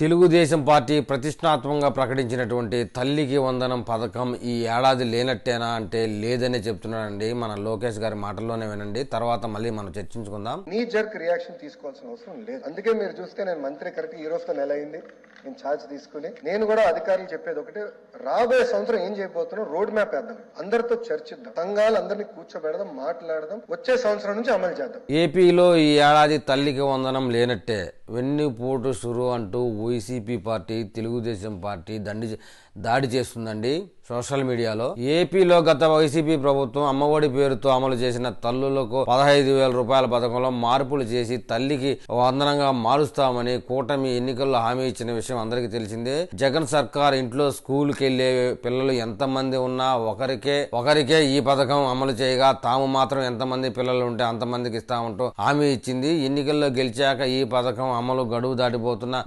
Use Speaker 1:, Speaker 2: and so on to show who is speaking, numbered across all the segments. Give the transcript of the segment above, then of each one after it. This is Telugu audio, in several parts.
Speaker 1: తెలుగుదేశం పార్టీ ప్రతిష్టాత్మకంగా ప్రకటించినటువంటి తల్లికి వందనం పథకం ఈ ఏడాది లేనట్టేనా అంటే లేదనే చెప్తున్నాడండి మన లోకేష్ గారి మాటల్లోనే వినండి. తర్వాత మళ్ళీ మనం చర్చించుకుందాం.
Speaker 2: నీ జర్క్ రియాక్షన్ తీసుకోవాల్సిన అవసరం లేదు. అందుకే మీరు చూస్తే నేను మంత్రి కరెక్ట్ ఈ రోజుతో నెల అయింది. నేను ఛార్జ్ తీసుకుని నేను కూడా అధికారులు చెప్పేది ఒకటే రాబోయే సంవత్సరం ఏం చేయబోతున్నాం రోడ్ మ్యాప్ వేద్దాం. అందరితో చర్చిద్దాం. సంఘాలు అందరినీ కూర్చోబెడదాం మాట్లాడదాం. వచ్చే సంవత్సరం నుంచి అమలు చేద్దాం.
Speaker 1: ఏపీలో ఈ ఏడాది తల్లికి వందనం లేనట్టే. వెన్నుపోటు సురు అంటూ వైసీపీ పార్టీ తెలుగుదేశం పార్టీ దండి దాడి చేస్తుందండి సోషల్ మీడియాలో. ఏపీలో గత వైసీపీ ప్రభుత్వం అమ్మఒడి పేరుతో అమలు చేసిన తల్లులకు పదహైదు వేల రూపాయల పథకంలో మార్పులు చేసి తల్లికి వందనంగా మారుస్తామని కూటమి ఎన్నికల్లో హామీ ఇచ్చిన విషయం అందరికీ తెలిసిందే. జగన్ సర్కార్ ఇంట్లో స్కూల్కి వెళ్ళే పిల్లలు ఎంతమంది ఉన్నా ఒకరికే ఒకరికే ఈ పథకం అమలు చేయగా తాము మాత్రం ఎంతమంది పిల్లలు ఉంటే అంతమందికి ఇస్తామంటూ హామీ ఇచ్చింది. ఎన్నికల్లో గెలిచాక ఈ పథకం అమలు గడువు దాటిపోతున్న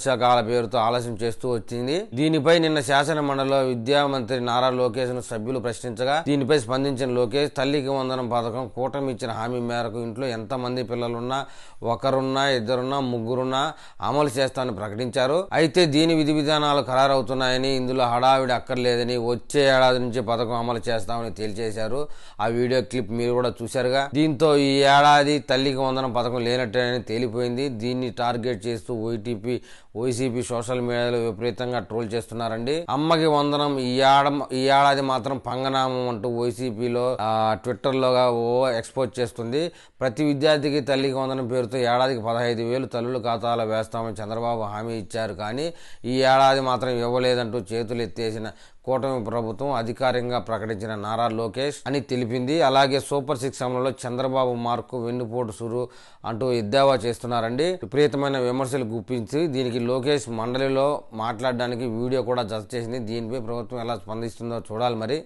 Speaker 1: వర్షాకాల పేరుతో ఆలస్యం చేస్తూ వచ్చింది. దీనిపై నిన్న శాసన మండలిలో విద్యా మంత్రి నారా లోకేష్ను సభ్యులు ప్రశ్నించగా దీనిపై స్పందించిన లోకేష్ తల్లికి వందనం పథకం కూటమి ఇచ్చిన హామీ మేరకు ఇంట్లో ఎంతమంది పిల్లలున్నా ఒకరున్నా ఇద్దరున్నా ముగ్గురున్నా అమలు చేస్తామని ప్రకటించారు. అయితే దీని విధి విధానాలు ఖరారవుతున్నాయని ఇందులో హడావిడి అక్కర్లేదని వచ్చే ఏడాది నుంచి పథకం అమలు చేస్తామని తేల్చేశారు. ఆ వీడియో క్లిప్ మీరు కూడా చూశారుగా. దీంతో ఈ ఏడాది తల్లికి వందనం పథకం లేనట్టేనని తేలిపోయింది. దీన్ని టార్గెట్ చేస్తూ ఓటీపీ వైసీపీ సోషల్ మీడియాలో విపరీతంగా ట్రోల్ చేస్తున్నారండి. అమ్మకి వందనం ఈ ఏడ ఈ ఏడాది మాత్రం పంగనామం అంటూ వైసీపీలో ట్విట్టర్లోగా ఓ ఎక్స్పోజ్ చేస్తుంది. ప్రతి విద్యార్థికి తల్లికి వందనం పేరుతో ఏడాదికి పదహైదు వేలు తల్లుల ఖాతాలో వేస్తామని చంద్రబాబు హామీ ఇచ్చారు కానీ ఈ ఏడాది మాత్రం ఇవ్వలేదంటూ చేతులు ఎత్తేసిన కూటమి ప్రభుత్వం అధికారికంగా ప్రకటించిన నారా లోకేష్ అని తెలిపింది. అలాగే సూపర్ సిక్స్ అమలులో చంద్రబాబు మార్కు వెన్నుపోటు సురు అంటూ ఎద్దేవా చేస్తున్నారండి. విపరీతమైన విమర్శలు గుప్పించి దీనికి లోకేష్ మండలిలో మాట్లాడడానికి వీడియో కూడా జత చేసింది. దీనిపై ప్రభుత్వం ఎలా స్పందిస్తుందో చూడాలి మరి.